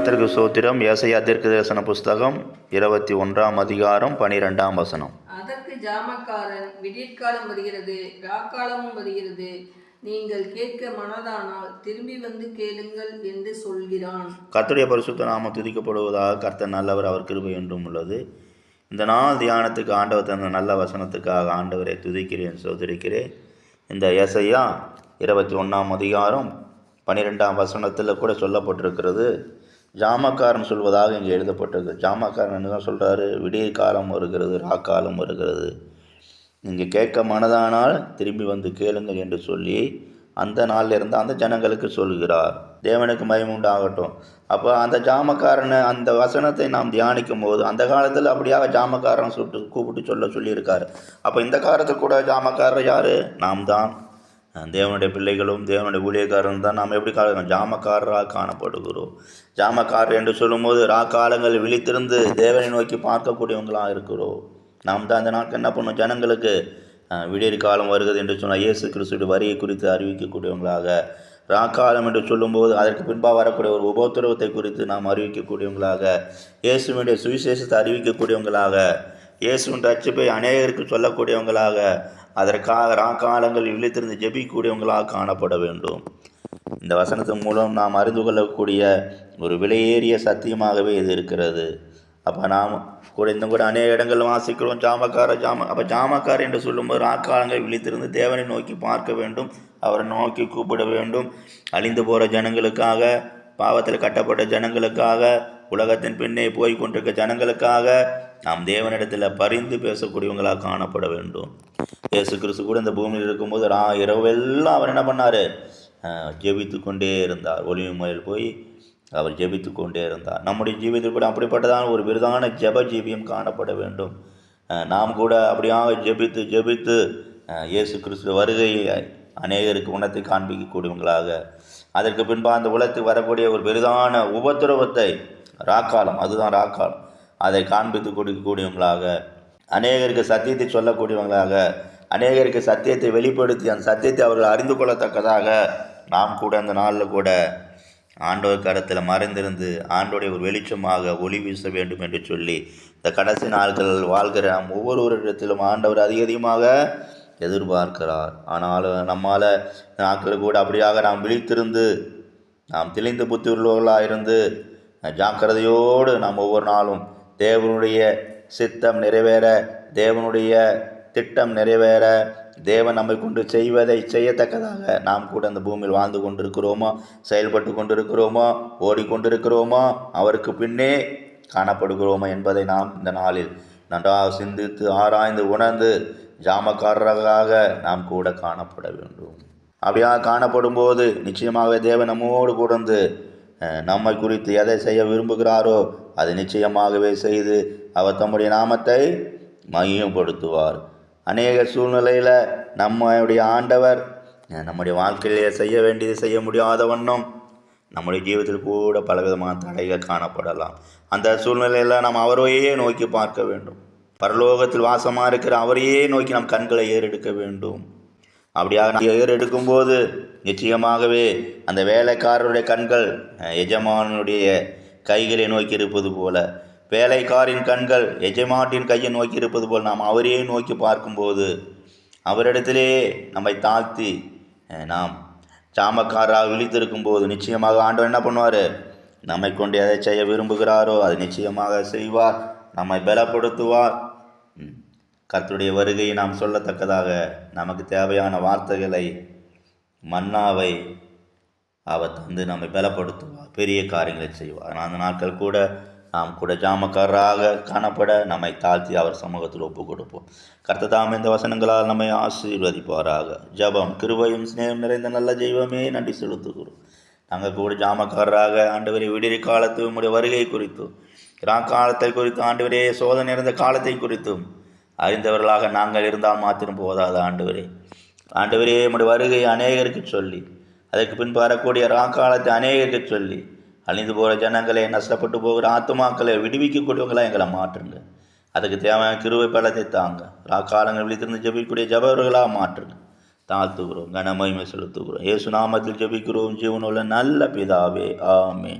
கர்த்தருக்கு சோத்திரம் ஏசையா தீர்க்க தரிசன புஸ்தகம் இருபத்தி ஒன்றாம் அதிகாரம் பனிரெண்டாம் வசனம். அதற்கு ஜாமக்காரன் விடியற்காலம் வருகிறது ராக்காலமும் வருகிறது. நீங்கள் கேட்க மனதானால் திரும்பி வந்து கேளுங்கள் என்று சொல்கிறான். கர்த்தருடைய பரிசுத்த நாமம் துதிக்கப்படுவதாக கர்த்தர் நல்லவர் அவர் கிருபை என்றும் உள்ளது. இந்த நாள் தியானத்துக்கு ஆண்டவர் தந்த நல்ல வசனத்துக்காக ஆண்டவரை துதிக்கிறேன் சோதரிக்கிறேன். இந்த ஏசையா இருபத்தி ஒன்றாம் அதிகாரம் பன்னிரெண்டாம் வசனத்தில் கூட சொல்லப்பட்டிருக்கிறது. ஜாமக்காரன் சொல்வதாக இங்கே எழுதப்பட்டது. ஜாமக்காரன் என்ன தான் சொல்கிறாரு விடிய காலம் வருகிறது ராக்காலம் வருகிறது. நீங்கள் கேட்க மனதானால் திரும்பி வந்து கேளுங்கள் என்று சொல்லி அந்த நாளிலிருந்து அந்த ஜனங்களுக்கு சொல்கிறார். தேவனுக்கு மயமுண்டாகட்டும் அப்போ அந்த ஜாமக்காரனை அந்த வசனத்தை நாம் தியானிக்கும் போது அந்த காலத்தில் அப்படியாக ஜாமக்காரன் சுட்டு கூப்பிட்டு சொல்ல சொல்லியிருக்காரு. அப்போ இந்த காலத்தில் கூட ஜாமக்காரர் யார்? நாம் தான். தேவனுடைய பிள்ளைகளும் தேவனுடைய ஊழியக்காரரும் தான் நாம் எப்படி கால ஜாமக்காரராக காணப்படுகிறோம். ஜாமக்காரர் என்று சொல்லும்போது ராக்காலங்கள் விழித்திருந்து தேவனை நோக்கி பார்க்கக்கூடியவங்களாக இருக்கிறோம். நாம் தான் அந்த நாட்கள் என்ன பண்ணும்? ஜனங்களுக்கு அஹ், விடியற் காலம் வருகிறது என்று சொன்னால் இயேசு கிறிஸ்துடைய வரியை குறித்து அறிவிக்கக்கூடியவங்களாக ராக்காலம் என்று சொல்லும்போது அதற்கு பின்பாக வரக்கூடிய ஒரு உபோத்திரவத்தை குறித்து நாம் அறிவிக்கக்கூடியவங்களாக இயேசுவினுடைய சுவிசேஷத்தை அறிவிக்கக்கூடியவங்களாக இயேசுவின் ரட்சிப்பை அநேகருக்கு சொல்லக்கூடியவங்களாக அதற்காக ராக்காலங்கள் விழித்திருந்து ஜெபிக்கூடியவங்களாக காணப்பட வேண்டும். இந்த வசனத்தின் மூலம் நாம் அறிந்து கொள்ளக்கூடிய ஒரு விலையேறிய சத்தியமாகவே இது இருக்கிறது. அப்போ நாம் கூட இந்த கூட அநேக இடங்கள் வாசிக்கிறோம் ஜாமக்கார ஜாம அப்போ ஜாமக்கார் என்று சொல்லும்போது ராக்காலங்கள் விழித்திருந்து தேவனை நோக்கி பார்க்க வேண்டும் அவரை நோக்கி கூப்பிட வேண்டும். அழிந்து போகிற ஜனங்களுக்காக பாவத்தில் கட்டப்பட்ட ஜனங்களுக்காக உலகத்தின் பின்னே போய் கொண்டிருக்க ஜனங்களுக்காக நாம் தேவனிடத்தில் பரிந்து பேசக்கூடியவங்களாக காணப்பட வேண்டும். இயேசு கிறிஸ்து கூட இந்த பூமியில் இருக்கும்போது ரா இரவெல்லாம் அவர் என்ன பண்ணார்? ஜெபித்து கொண்டே இருந்தார். ஒளிவு போய் அவர் ஜெபித்து கொண்டே இருந்தார். நம்முடைய ஜீவிதத்தில் கூட அப்படிப்பட்டதான ஒரு விருதான ஜப ஜீவியம் காணப்பட வேண்டும். நாம் கூட அப்படியாக ஜெபித்து ஜெபித்து இயேசு கிறிஸ்து வருகையை அநேகருக்கு உணர்த்தி காண்பிக்கக்கூடியவங்களாக அதற்கு பின்பாக அந்த உலகத்துக்கு வரக்கூடிய ஒரு பெரிதான உபத்திரவத்தை ராக்காலம் அதுதான் ராக்காலம். அதை காண்பித்து கொடுக்கக்கூடியவங்களாக அநேகருக்கு சத்தியத்தை சொல்லக்கூடியவங்களாக அநேகருக்கு சத்தியத்தை வெளிப்படுத்தி அந்த சத்தியத்தை அவர்கள் அறிந்து கொள்ளத்தக்கதாக நாம் கூட அந்த நாளில் கூட ஆண்டவர் கரத்தில் மறைந்திருந்து ஆண்டோடைய ஒரு வெளிச்சமாக ஒளி வீச வேண்டும் என்று சொல்லி இந்த கடைசி நாட்கள் வாழ்கிற நாம் ஒவ்வொருவரிடத்திலும் ஆண்டவர் அதிக அதிகமாக எதிர்பார்க்கிறார். ஆனாலும் நம்மால் நாட்கள் கூட அப்படியாக நாம் விழித்திருந்து நாம் தெளிந்த புத்தி உள்ளவர்களாக இருந்து ஜாக்கிரதையோடு நாம் ஒவ்வொரு நாளும் தேவனுடைய சித்தம் நிறைவேற தேவனுடைய திட்டம் நிறைவேற தேவன் நம்மை கொண்டு செய்வதை செய்யத்தக்கதாக நாம் கூட அந்த பூமியில் வாழ்ந்து கொண்டிருக்கிறோமோ? செயல்பட்டு கொண்டிருக்கிறோமோ? ஓடிக்கொண்டிருக்கிறோமோ? அவருக்கு பின்னே காணப்படுகிறோமோ என்பதை நாம் இந்த நாளில் நன்றாக சிந்தித்து ஆராய்ந்து உணர்ந்து ஜாமக்காரராக நாம் கூட காணப்பட வேண்டும். அப்படியாக காணப்படும் போது நிச்சயமாக தேவன் நம்மோடு கூடந்து நம்மை குறித்து எதை செய்ய விரும்புகிறாரோ அதை நிச்சயமாகவே செய்து அவர் தம்முடைய நாமத்தை மையப்படுத்துவார் அநேக சூழ்நிலையில் நம்முடைய ஆண்டவர் நம்முடைய வாழ்க்கையிலே செய்ய வேண்டியது செய்ய முடியாத வண்ணம் நம்முடைய ஜீவத்தில் கூட பலவிதமான தடைகள் காணப்படலாம். அந்த சூழ்நிலையில் நாம் அவரையே நோக்கி பார்க்க வேண்டும். பரலோகத்தில் வாசமாக இருக்கிற அவரையே நோக்கி நம் கண்களை ஏறெடுக்க வேண்டும். அப்படியாக உயர் எடுக்கும்போது நிச்சயமாகவே அந்த வேலைக்காரருடைய கண்கள் எஜமானுடைய கைகளை நோக்கி இருப்பது போல வேலைக்காரின் கண்கள் எஜமாட்டின் கையை நோக்கி இருப்பது போல் நாம் அவரையே நோக்கி பார்க்கும்போது அவரிடத்திலே நம்மை தாழ்த்தி நாம் சாமக்காராக விழித்திருக்கும் போது நிச்சயமாக ஆண்டவர் என்ன பண்ணுவார்? நம்மை கொண்டு எதை செய்ய விரும்புகிறாரோ அது நிச்சயமாக செய்வார். நம்மை பலப்படுத்துவார். ம். கர்த்தருடைய வருகையை நாம் சொல்லத்தக்கதாக நமக்கு தேவையான வார்த்தைகளை மன்னாவை அவர் தந்து நம்மை பலப்படுத்துவார் பெரிய காரியங்களை செய்வார். அந்த நாட்கள் கூட நாம் கூட ஜாமக்காரராக காணப்பட நம்மை தாழ்த்தி அவர் சமூகத்தில் ஒப்புக் கொடுப்போம் கர்த்ததாம் இந்த வசனங்களால் நம்மை ஆசீர்வதிப்பாராக. ஜெபம் கிருபையும் சிநேகம் நிறைந்த நல்ல தெய்வமே நன்றி செலுத்துகிறோம். நாங்கள் கூட ஜாமக்காரராக ஆண்டவரை விடுதி காலத்து உம்முடைய வருகை குறித்தும் காலத்தை குறித்தும் ஆண்டவரே சோதனை நிறைந்த காலத்தை குறித்தும் அறிந்தவர்களாக நாங்கள் இருந்தால் மாத்திரம் போதாது ஆண்டவரே. ஆண்டவரே உம்முடைய வருகை அநேகருக்கு சொல்லி அதற்கு பின்பு வரக்கூடிய ராக்காலத்தை அநேகருக்கு சொல்லி அழிந்து போகிற ஜனங்களை நஷ்டப்பட்டு போகிற ஆத்துமாக்களை விடுவிக்கக்கூடியவங்களாக எங்களை மாற்றுங்க. அதுக்கு தேவையான கிருவை பலத்தை தாங்க. ராக்காலங்கள் விழித்திருந்து ஜெபிக்கக்கூடிய ஜபவர்களாக மாற்றுங்க. தாழ்த்துகிறோம் கனமகிமை செலுத்துகிறோம். ஏசு நாமத்தில் ஜெபிக்கிறோம். ஜீவனுள்ள நல்ல பிதாவே ஆமே